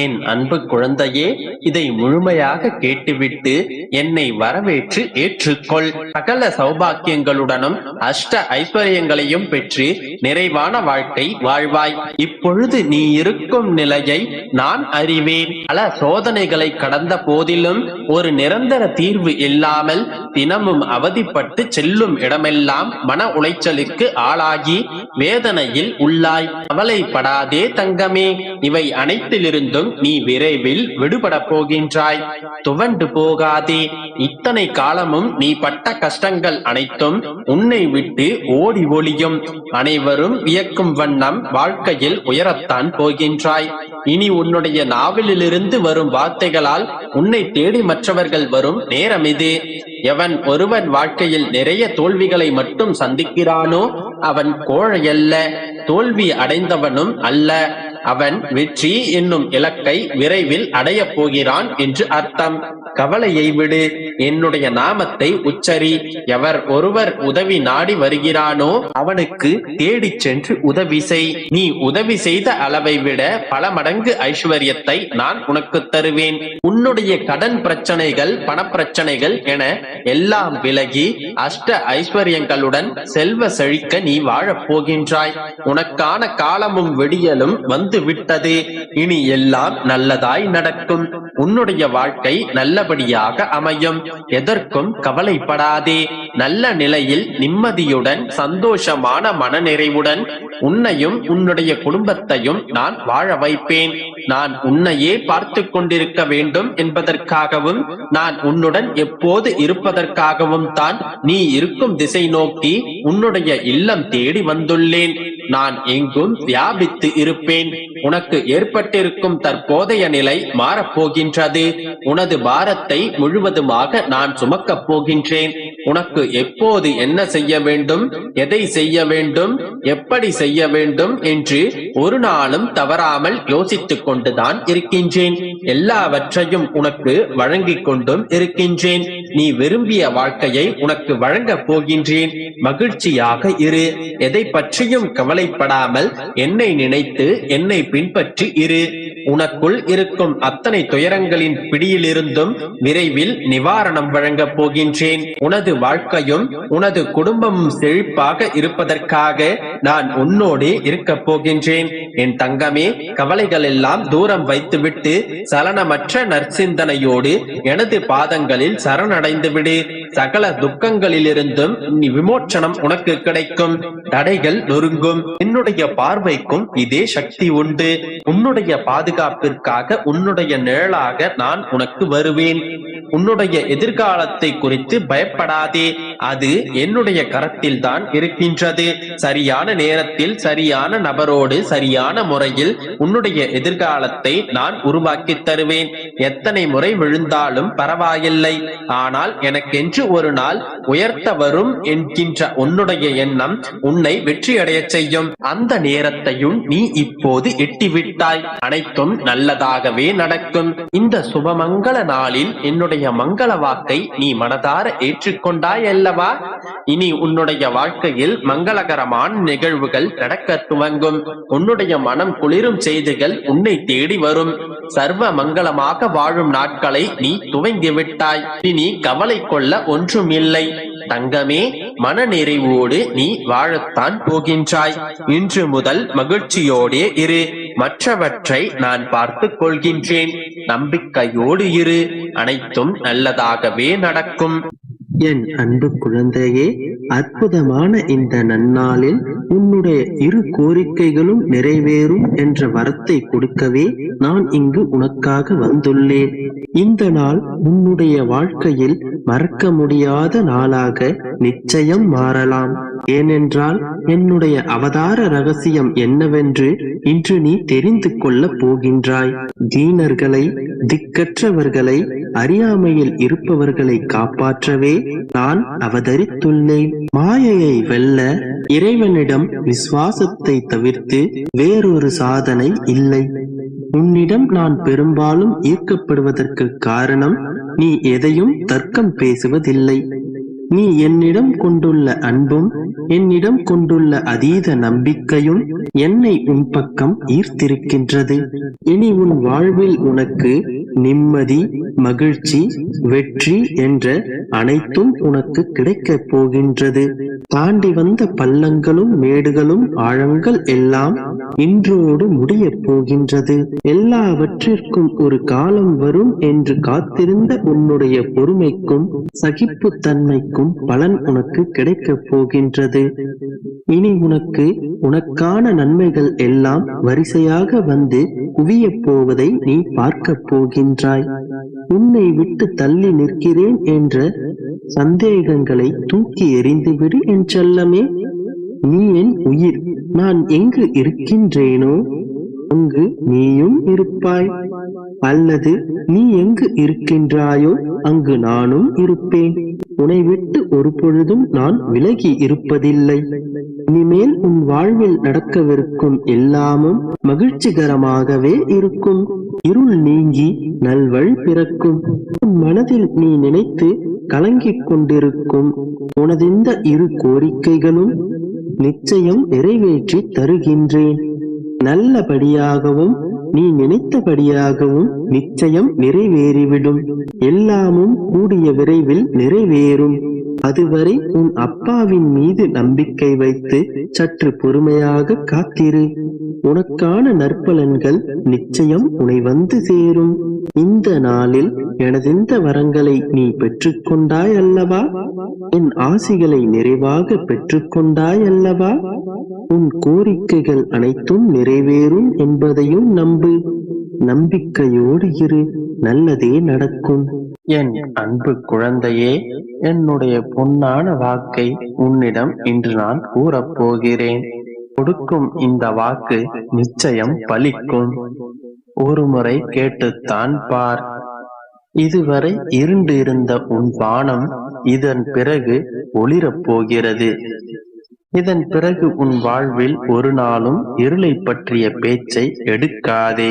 என் அன்பு குழந்தையே இதை முழுமையாக கேட்டுவிட்டு என்னை வரவேற்று ஏற்றுக்கொள். சகல சௌபாக்கியங்களுடனும் அஷ்ட ஐஸ்வர்யங்களையும் பெற்று நிறைவான வாழ்க்கை வாழ்வாய். இப்பொழுது நீ இருக்கும் நிலையை நான் அறிவேன். பல சோதனைகளை கடந்த போதிலும் ஒரு நிரந்தர தீர்வு இல்லாமல் தினமும் அவதிப்பட்டு செல்லும் இடமெல்லாம் மன உளைச்சலுக்கு ஆளாகி வேதனையில் உள்ளாய். கவலைப்படாதே தங்கமே இவை அனைத்திலிருந்தும் நீ விரைவில் விடுபட போகின்றாய். துவண்டு போகாதே. இத்தனை காலமும் நீ பட்ட கஷ்டங்கள் அனைத்தும் உன்னை விட்டு ஓடி ஒளியும். அனைவரும் வியக்கும் வண்ணம் வாழ்க்கையில் உயரத்தான் போகின்றாய். இனி உன்னுடைய நாவலிலிருந்து வரும் வார்த்தைகளால் உன்னை தேடி மற்றவர்கள் வரும் நேரம் இது. எவன் ஒருவன் வாழ்க்கையில் நிறைய தோல்விகளை மட்டும் சந்திக்கிறானோ அவன் கோழையல்ல. தோல்வி அடைந்தவனும் அல்ல. அவன் வெற்றி என்னும் இலக்கை விரைவில் அடையப் போகிறான் என்று அர்த்தம். கவலையை விடு. என்னுடைய நாமத்தை உச்சரி. எவர் ஒருவர் உதவி நாடி வருகிறானோ அவனுக்கு தேடிச் சென்று உதவி செய். நீ உதவி செய்த அளவை விட பல மடங்கு ஐஸ்வர்யத்தை நான் உனக்கு தருவேன். உன்னுடைய கடன் பிரச்சனைகள் பணப்பிரச்சனைகள் என எல்லாம் விலகி அஷ்ட ஐஸ்வர்யங்களுடன் செல்வ செழிக்க நீ வாழப் போகின்றாய். உனக்கான காலமும் வெடியலும் வந்து விட்டது. இனி எல்லாம் நல்லதாய் நடக்கும். உன்னுடைய வாழ்க்கை நல்லபடியாக அமையும். எதற்கும் கவலைப்படாதே. நல்ல நிலையில் நிம்மதியுடன் சந்தோஷமான மனநிறைவுடன் உன்னையும் உன்னுடைய குடும்பத்தையும் நான் வாழ வைப்பேன். நான் உன்னையே பார்த்து கொண்டிருக்க வேண்டும் என்பதற்காகவும் நான் உன்னுடன் எப்போது இருப்பதற்காகவும் தான் நீ இருக்கும் திசை நோக்கி உன்னுடைய இல்லம் தேடி வந்துள்ளேன். நான் எங்கும் வியாபித்து இருப்பேன். உனக்கு ஏற்பட்டிருக்கும் தற்போதைய நிலை மாறப்போகின்றது. உனது பாரத்தை முழுவதுமாக நான் சுமக்கப் போகின்றேன். உனக்கு எப்போது என்ன செய்ய வேண்டும் எதை செய்ய வேண்டும் எப்படி செய்ய வேண்டும் என்று ஒரு நாளும் தவறாமல் யோசித்துக் கொண்டுதான் இருக்கின்றேன். எல்லாவற்றையும் உனக்கு வழங்கிக் கொண்டும் இருக்கின்றேன். நீ விரும்பிய வாழ்க்கையை உனக்கு வழங்கப் போகின்றேன். மகிழ்ச்சியாக இரு. எதை பற்றியும் கவலைப்படாமல் என்னை நினைத்து என்னை பின்பற்றி இரு. உனக்குள் இருக்கும் அத்தனை துயரங்களின் பிடியிலிருந்தும் விரைவில் நிவாரணம் வழங்கப் போகின்றேன். உனது வாழ்க்கையும் உனது குடும்பமும் செழிப்பாக இருப்பதற்காக நான் உன்னோடு இருக்கப் போகின்றேன். என் தங்கமே கவலைகள் எல்லாம் தூரம் வைத்துவிட்டு சலனமற்ற நற்சிந்தனையோடு எனது பாதங்களில் சரணடைந்து விடு சகல துக்கங்களிலிருந்தும் நீ விமோச்சனம் உனக்கு கிடைக்கும். தடைகள் நொறுங்கும். என்னுடைய பார்வைக்கும் இதே சக்தி உண்டு. உன்னுடைய பாதுகாப்பிற்காக உன்னுடைய நிழலாக நான் உனக்கு வருவேன். உன்னுடைய எதிர்காலத்தை குறித்து பயப்படாதே. அது என்னுடைய கரத்தில் தான் இருக்கின்றது. சரியான நேரத்தில் சரியான நபரோடு சரியான முறையில் உன்னுடைய எதிர்காலத்தை நான் உருவாக்கி தருவேன். எத்தனை முறை விழுந்தாலும் பரவாயில்லை. ஆனால் எனக்கென்று ஒரு நாள் உயர்த்த வரும் என்கின்ற உன்னுடைய எண்ணம் உன்னை வெற்றியடைய செய்யும். அந்த நேரத்தையும் நீ இப்போது எட்டிவிட்டாய். அனைத்தும் நல்லதாகவே நடக்கும். இந்த சுபமங்கள நாளில் என்னுடைய மங்கள வாக்கை நீ மனதார ஏற்றுக்கொண்டாய் அல்லவா இனி உன்னுடைய வாழ்க்கையில் மங்களகரமான நிகழ்வுகள் நடக்க துவங்கும். உன்னுடைய மனம் குளிரும் செய்திகள் உன்னை தேடி வரும். சர்வ மங்களமாக வாழும் நாட்களை நீ துவங்கி விட்டாய். இனி கவலை கொள்ள ஒன்றும் இல்லை தங்கமே மன நிறைவோடு நீ வாழத்தான் போகின்றாய். இன்று முதல் மகிழ்ச்சியோடே இரு. மற்றவற்றை நான் பார்த்து கொள்கின்றேன். நம்பிக்கையோடு இரு. அனைத்தும் நல்லதாகவே நடக்கும். என் அன்பு குழந்தையே அற்புதமான இந்த நன்னாளில் உன்னுடைய இரு கோரிக்கைகளும் நிறைவேறும் என்ற வரத்தை கொடுக்கவே நான் இங்கு உனக்காக வந்துள்ளேன். இந்த நாள் உன்னுடைய வாழ்க்கையில் மறக்க முடியாத நாளாக நிச்சயம் மாறலாம். ஏனென்றால் என்னுடைய அவதார ரகசியம் என்னவென்று இன்று நீ தெரிந்து கொள்ளப் போகின்றாய். தீனர்களை திக்கற்றவர்களை அறியாமையில் இருப்பவர்களை காப்பாற்றவே நான் அவதரித்துள்ளேன். மாயையை வெல்ல இறைவனிடம் விசுவாசத்தை தவிர்த்து வேறொரு சாதனை இல்லை. உன்னிடம் நான் பெரும்பாலும் ஈர்க்கப்படுவதற்கு காரணம் நீ எதையும் தர்க்கம் பேசுவதில்லை. நீ என்னிடம் கொண்டுள்ள அன்பும் என்னிடம் கொண்டுள்ள அதீத நம்பிக்கையும் என்னை உன் பக்கம் ஈர்த்திருக்கின்றது. இனி உன் வாழ்வில் உனக்கு நிம்மதி மகிழ்ச்சி வெற்றி என்ற அனைத்தும் உனக்கு கிடைக்கப் போகின்றது. தாண்டி வந்த பள்ளங்களும் மேடுகளும் ஆழங்கள் எல்லாம் இன்றோடு முடியப் போகின்றது. எல்லாவற்றிற்கும் ஒரு காலம் வரும் என்று காத்திருந்த உன்னுடைய பொறுமைக்கும் சகிப்புத்தன்மைக்கும் பலன் உனக்கு கிடைக்கப் போகின்றது. இனி உனக்கு உனக்கான நன்மைகள் எல்லாம் வரிசையாக வந்து குவியப் போவதை நீ பார்க்கப் போகின்றாய் உன்னை விட்டு தள்ளி நிற்கிறேன் என்ற சந்தேகங்களை தூக்கி எறிந்துவிடு என் செல்லமே. நீ என் உயிர். நான் எங்கு இருக்கின்றேனோ அங்கு நீயும் இருப்பாய். அல்லது நீ எங்கு இருக்கின்றாயோ அங்கு நானும் இருப்பேன். உன்னை விட்டு ஒரு பொழுதும் நான் விலகி இருப்பதில்லை. இனிமேல் உன் வாழ்வில் நடக்கவிருக்கும் எல்லாமும் மகிழ்ச்சிகரமாகவே இருக்கும். இருள் நீங்கி நல்வழி பிறக்கும். மனதில் நீ நினைத்து கலங்கிக் கொண்டிருக்கும். உனதெந்த இரு கோரிக்கைகளும் நிச்சயம் நிறைவேற்றி தருகின்றேன். நல்லபடியாகவும் நீ நினைத்தபடியாகவும் நிச்சயம் நிறைவேறிவிடும். எல்லாமும் கூடிய விரைவில் நிறைவேறும். அதுவரை உன் அப்பாவின் மீது நம்பிக்கை வைத்து சற்று பொறுமையாக காத்திரு. உனக்கான நற்பலன்கள் நிச்சயம் உனை வந்து சேரும். இந்த நாளில் எனதிந்த வரங்களை நீ பெற்றுக்கொண்டாய் அல்லவா? என் ஆசிகளை நிறைவாக பெற்றுக்கொண்டாய் அல்லவா? உன் கோரிக்கைகள் அனைத்தும் நிறைவேறும் என்பதையும் நம்பு. நம்பிக்கையோடு இரு. நல்லதே நடக்கும். என் அன்பு குழந்தையே என்னுடைய பொன்னான வாக்கை உன்னிடம் இன்று நான் கூறப்போகிறேன். கொடுக்கும் இந்த வாக்கு நிச்சயம் பலிக்கும். ஒரு முறை கேட்டுத்தான் பார். இதுவரை இருண்டு இருந்த உன் வானம் இதன் பிறகு ஒளிரப் போகிறது. இதன் பிறகு உன் வாழ்வில் ஒரு நாளும் இருளை பற்றிய பேச்சை எடுக்காதே.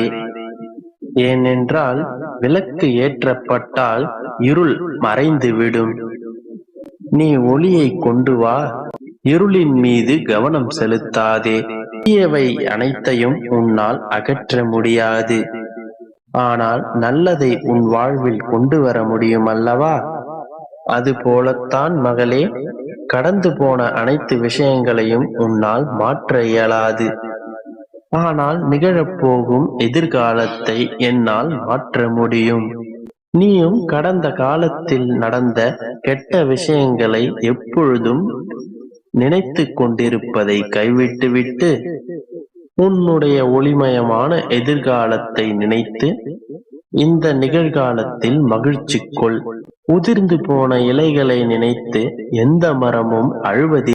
ஏனென்றால் விளக்கு ஏற்றப்பட்டால் இருள் மறைந்துவிடும். நீ ஒளியை கொண்டு வா இருளின் மீது கவனம் செலுத்தாதே. தீயவை அனைத்தையும் உன்னால் அகற்ற முடியாது. ஆனால் நல்லதை உன் வாழ்வில் கொண்டு வர முடியும் அல்லவா? அது போலத்தான் மகளே கடந்து போன அனைத்து விஷயங்களையும் உன்னால் மாற்ற இயலாது. ஆனால் நிகழப்போகும் எதிர்காலத்தை என்னால் மாற்ற முடியும். நீயும் கடந்த காலத்தில் நடந்த கெட்ட விஷயங்களை எப்பொழுதும் நினைத்து கொண்டிருப்பதை கைவிட்டுவிட்டு உன்னுடைய ஒளிமயமான எதிர்காலத்தை நினைத்து இந்த நிகழ்காலத்தில் மகிழ்ச்சி கொள். உதிர்ந்து போன இலைகளை நினைத்து எந்த மரமும் அழுவதில்லை.